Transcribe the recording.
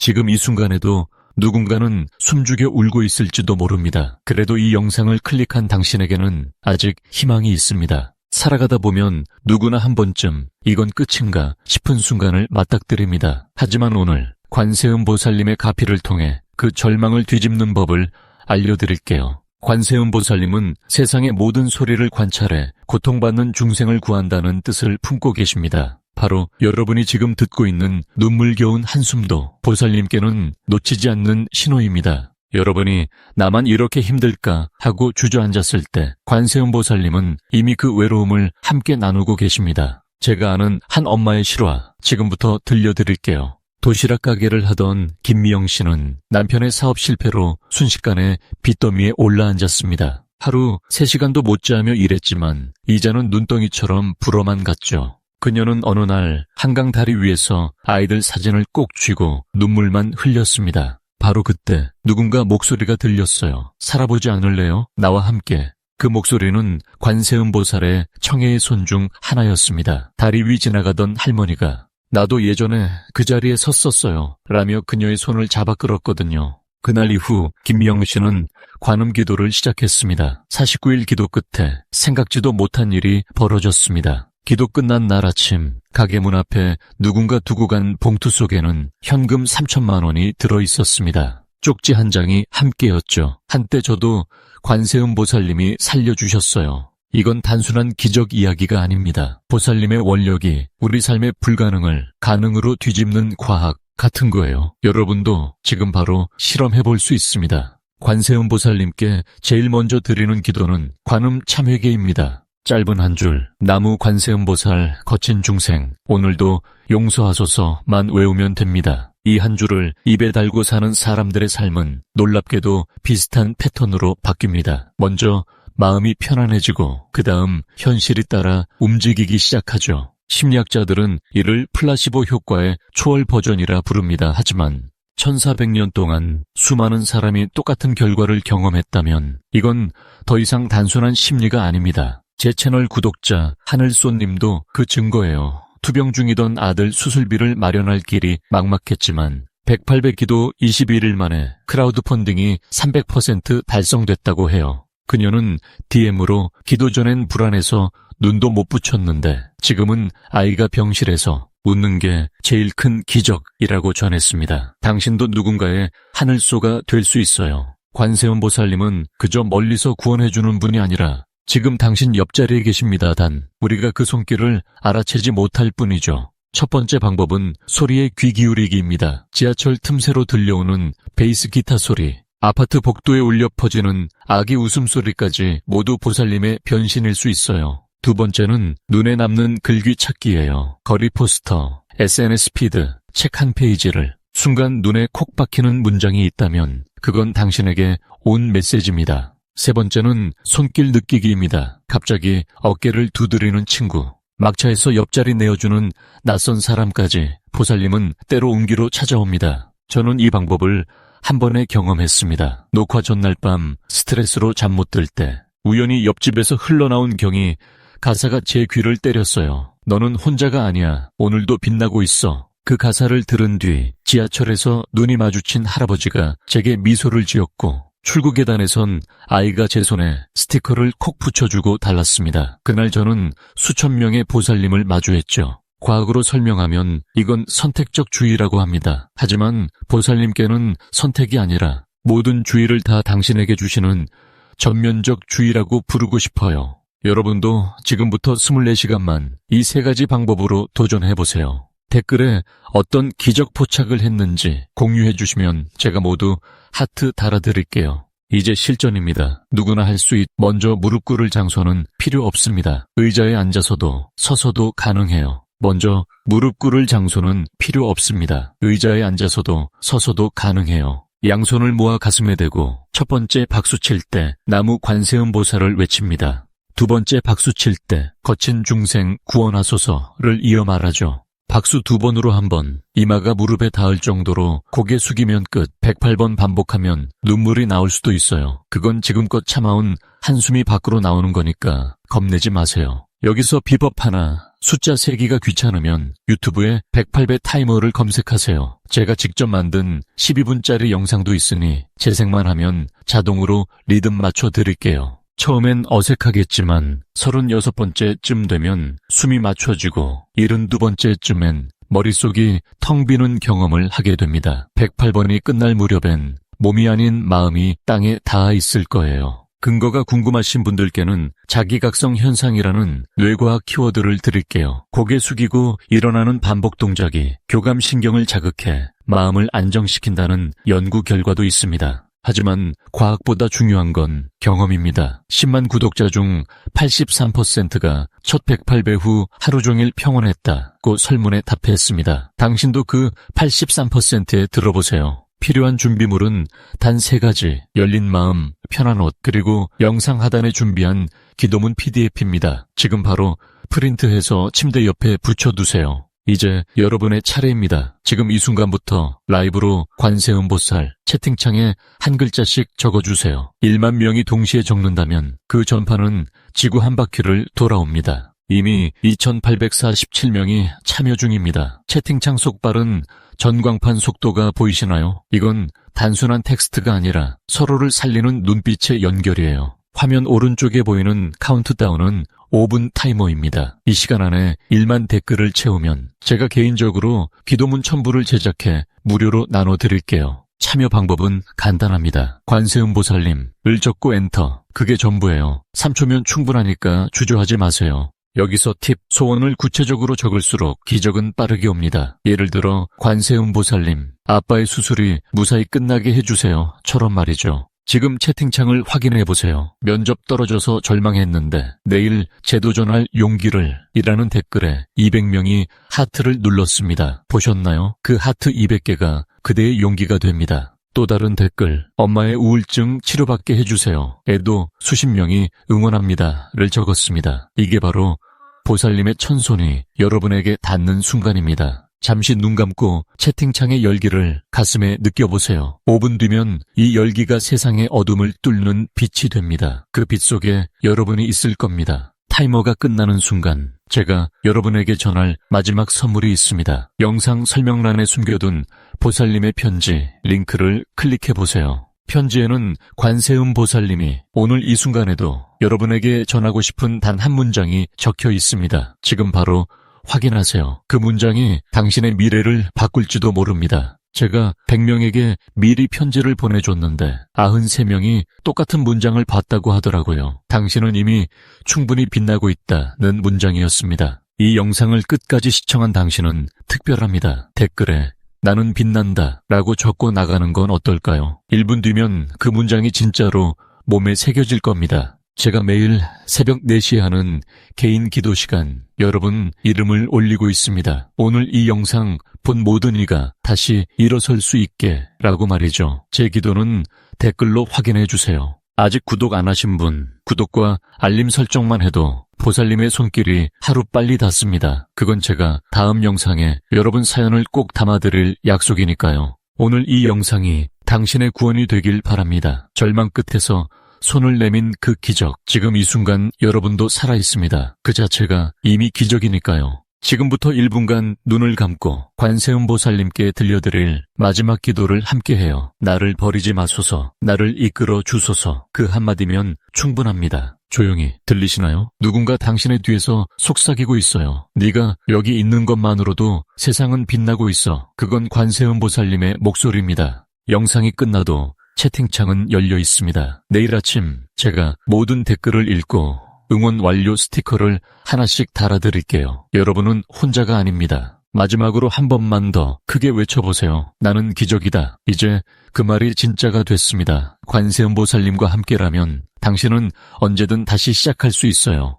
지금 이 순간에도 누군가는 숨죽여 울고 있을지도 모릅니다. 그래도 이 영상을 클릭한 당신에게는 아직 희망이 있습니다. 살아가다 보면 누구나 한 번쯤 이건 끝인가 싶은 순간을 맞닥뜨립니다. 하지만 오늘 관세음 보살님의 가피를 통해 그 절망을 뒤집는 법을 알려드릴게요. 관세음 보살님은 세상의 모든 소리를 관찰해 고통받는 중생을 구한다는 뜻을 품고 계십니다. 바로 여러분이 지금 듣고 있는 눈물겨운 한숨도 보살님께는 놓치지 않는 신호입니다. 여러분이 나만 이렇게 힘들까 하고 주저앉았을 때 관세음 보살님은 이미 그 외로움을 함께 나누고 계십니다. 제가 아는 한 엄마의 실화 지금부터 들려드릴게요. 도시락 가게를 하던 김미영 씨는 남편의 사업 실패로 순식간에 빚더미에 올라앉았습니다. 하루 3시간도 못 자며 일했지만 이자는 눈덩이처럼 불어만 갔죠. 그녀는 어느 날 한강 다리 위에서 아이들 사진을 꼭 쥐고 눈물만 흘렸습니다. 바로 그때 누군가 목소리가 들렸어요. 살아보지 않을래요? 나와 함께. 그 목소리는 관세음 보살의 청해의 손 중 하나였습니다. 다리 위 지나가던 할머니가 나도 예전에 그 자리에 섰었어요. 라며 그녀의 손을 잡아 끌었거든요. 그날 이후 김미영 씨는 관음 기도를 시작했습니다. 49일 기도 끝에 생각지도 못한 일이 벌어졌습니다. 기도 끝난 날 아침 가게 문 앞에 누군가 두고 간 봉투 속에는 현금 3천만 원이 들어 있었습니다. 쪽지 한 장이 함께였죠. 한때 저도 관세음 보살님이 살려주셨어요. 이건 단순한 기적 이야기가 아닙니다. 보살님의 원력이 우리 삶의 불가능을 가능으로 뒤집는 과학 같은 거예요. 여러분도 지금 바로 실험해 볼 수 있습니다. 관세음 보살님께 제일 먼저 드리는 기도는 관음 참회계입니다. 짧은 한 줄, 나무 관세음 보살, 거친 중생, 오늘도 용서하소서만 외우면 됩니다. 이 한 줄을 입에 달고 사는 사람들의 삶은 놀랍게도 비슷한 패턴으로 바뀝니다. 먼저 마음이 편안해지고 그 다음 현실이 따라 움직이기 시작하죠. 심리학자들은 이를 플라시보 효과의 초월 버전이라 부릅니다. 하지만 1400년 동안 수많은 사람이 똑같은 결과를 경험했다면 이건 더 이상 단순한 심리가 아닙니다. 제 채널 구독자 하늘쏘님도 그 증거예요. 투병 중이던 아들 수술비를 마련할 길이 막막했지만 108기도 21일 만에 크라우드 펀딩이 300% 달성됐다고 해요. 그녀는 DM으로 기도 전엔 불안해서 눈도 못 붙였는데 지금은 아이가 병실에서 웃는 게 제일 큰 기적이라고 전했습니다. 당신도 누군가의 하늘소가 될 수 있어요. 관세음 보살님은 그저 멀리서 구원해주는 분이 아니라 지금 당신 옆자리에 계십니다. 단 우리가 그 손길을 알아채지 못할 뿐이죠. 첫 번째 방법은 소리에 귀 기울이기입니다. 지하철 틈새로 들려오는 베이스 기타 소리, 아파트 복도에 울려 퍼지는 아기 웃음소리까지 모두 보살님의 변신일 수 있어요. 두 번째는 눈에 남는 글귀 찾기예요. 거리 포스터, SNS 피드, 책 한 페이지를 순간 눈에 콕 박히는 문장이 있다면 그건 당신에게 온 메시지입니다. 세 번째는 손길 느끼기입니다. 갑자기 어깨를 두드리는 친구, 막차에서 옆자리 내어주는 낯선 사람까지 보살님은 때로 옹기로 찾아옵니다. 저는 이 방법을 한 번에 경험했습니다. 녹화 전날 밤 스트레스로 잠 못 들 때 우연히 옆집에서 흘러나온 경이 가사가 제 귀를 때렸어요. 너는 혼자가 아니야. 오늘도 빛나고 있어. 그 가사를 들은 뒤 지하철에서 눈이 마주친 할아버지가 제게 미소를 지었고 출구 계단에선 아이가 제 손에 스티커를 콕 붙여주고 달랐습니다. 그날 저는 수천 명의 보살님을 마주했죠. 과학으로 설명하면 이건 선택적 주의라고 합니다. 하지만 보살님께는 선택이 아니라 모든 주의를 다 당신에게 주시는 전면적 주의라고 부르고 싶어요. 여러분도 지금부터 24시간만 이 세 가지 방법으로 도전해보세요. 댓글에 어떤 기적 포착을 했는지 공유해 주시면 제가 모두 하트 달아드릴게요. 이제 실전입니다. 누구나 할 수 있, 먼저 무릎 꿇을 장소는 필요 없습니다. 의자에 앉아서도 서서도 가능해요. 먼저 무릎 꿇을 장소는 필요 없습니다. 의자에 앉아서도 서서도 가능해요. 양손을 모아 가슴에 대고 첫 번째 박수 칠 때 나무 관세음 보살을 외칩니다. 두 번째 박수 칠 때 거친 중생 구원하소서를 이어 말하죠. 박수 두 번으로 한 번, 이마가 무릎에 닿을 정도로 고개 숙이면 끝, 108번 반복하면 눈물이 나올 수도 있어요. 그건 지금껏 참아온 한숨이 밖으로 나오는 거니까 겁내지 마세요. 여기서 비법 하나 숫자 세기가 귀찮으면 유튜브에 108배 타이머를 검색하세요. 제가 직접 만든 12분짜리 영상도 있으니 재생만 하면 자동으로 리듬 맞춰 드릴게요. 처음엔 어색하겠지만 36번째쯤 되면 숨이 맞춰지고 72번째쯤엔 머릿속이 텅 비는 경험을 하게 됩니다. 108번이 끝날 무렵엔 몸이 아닌 마음이 땅에 닿아 있을 거예요. 근거가 궁금하신 분들께는 자기각성 현상이라는 뇌과학 키워드를 드릴게요. 고개 숙이고 일어나는 반복 동작이 교감신경을 자극해 마음을 안정시킨다는 연구 결과도 있습니다. 하지만 과학보다 중요한 건 경험입니다. 10만 구독자 중 83%가 첫 108배 후 하루 종일 평온했다고 설문에 답했습니다. 당신도 그 83%에 들어보세요. 필요한 준비물은 단 세 가지, 열린 마음, 편한 옷, 그리고 영상 하단에 준비한 기도문 PDF입니다. 지금 바로 프린트해서 침대 옆에 붙여두세요. 이제 여러분의 차례입니다. 지금 이 순간부터 라이브로 관세음보살 채팅창에 한 글자씩 적어주세요. 1만 명이 동시에 적는다면 그 전파는 지구 한 바퀴를 돌아옵니다. 이미 2847명이 참여 중입니다. 채팅창 속발은 전광판 속도가 보이시나요? 이건 단순한 텍스트가 아니라 서로를 살리는 눈빛의 연결이에요. 화면 오른쪽에 보이는 카운트다운은 5분 타이머입니다. 이 시간 안에 1만 댓글을 채우면 제가 개인적으로 기도문 첨부를 제작해 무료로 나눠드릴게요. 참여 방법은 간단합니다. 관세음 보살님, 을 적고 엔터. 그게 전부예요. 3초면 충분하니까 주저하지 마세요. 여기서 팁, 소원을 구체적으로 적을수록 기적은 빠르게 옵니다. 예를 들어 관세음 보살님, 아빠의 수술이 무사히 끝나게 해주세요. 처럼 말이죠. 지금 채팅창을 확인해 보세요. 면접 떨어져서 절망했는데 내일 재도전할 용기를 이라는 댓글에 200명이 하트를 눌렀습니다. 보셨나요? 그 하트 200개가 그대의 용기가 됩니다. 또 다른 댓글, 엄마의 우울증 치료받게 해주세요. 애도 수십 명이 응원합니다 를 적었습니다. 이게 바로 보살님의 천손이 여러분에게 닿는 순간입니다. 잠시 눈 감고 채팅창의 열기를 가슴에 느껴보세요. 5분 뒤면 이 열기가 세상의 어둠을 뚫는 빛이 됩니다. 그 빛 속에 여러분이 있을 겁니다. 타이머가 끝나는 순간 제가 여러분에게 전할 마지막 선물이 있습니다. 영상 설명란에 숨겨둔 보살님의 편지 링크를 클릭해 보세요. 편지에는 관세음 보살님이 오늘 이 순간에도 여러분에게 전하고 싶은 단 한 문장이 적혀 있습니다. 지금 바로 확인하세요. 그 문장이 당신의 미래를 바꿀지도 모릅니다. 제가 100명에게 미리 편지를 보내줬는데 93명이 똑같은 문장을 봤다고 하더라고요. 당신은 이미 충분히 빛나고 있다는 문장이었습니다. 이 영상을 끝까지 시청한 당신은 특별합니다. 댓글에 나는 빛난다 라고 적고 나가는 건 어떨까요? 1분 뒤면 그 문장이 진짜로 몸에 새겨질 겁니다. 제가 매일 새벽 4시에 하는 개인 기도 시간 여러분 이름을 올리고 있습니다. 오늘 이 영상 본 모든 이가 다시 일어설 수 있게 라고 말이죠. 제 기도는 댓글로 확인해 주세요. 아직 구독 안 하신 분 구독과 알림 설정만 해도 보살님의 손길이 하루 빨리 닿습니다. 그건 제가 다음 영상에 여러분 사연을 꼭 담아드릴 약속이니까요. 오늘 이 영상이 당신의 구원이 되길 바랍니다. 절망 끝에서 손을 내민 그 기적. 지금 이 순간 여러분도 살아있습니다. 그 자체가 이미 기적이니까요. 지금부터 1분간 눈을 감고 관세음 보살님께 들려드릴 마지막 기도를 함께 해요. 나를 버리지 마소서, 나를 이끌어 주소서. 그 한마디면 충분합니다. 조용히 들리시나요? 누군가 당신의 뒤에서 속삭이고 있어요. 네가 여기 있는 것만으로도 세상은 빛나고 있어. 그건 관세음 보살님의 목소리입니다. 영상이 끝나도 채팅창은 열려 있습니다. 내일 아침 제가 모든 댓글을 읽고 응원 완료 스티커를 하나씩 달아드릴게요. 여러분은 혼자가 아닙니다. 마지막으로 한 번만 더 크게 외쳐보세요. 나는 기적이다. 이제 그 말이 진짜가 됐습니다. 관세음보살님과 함께라면 당신은 언제든 다시 시작할 수 있어요.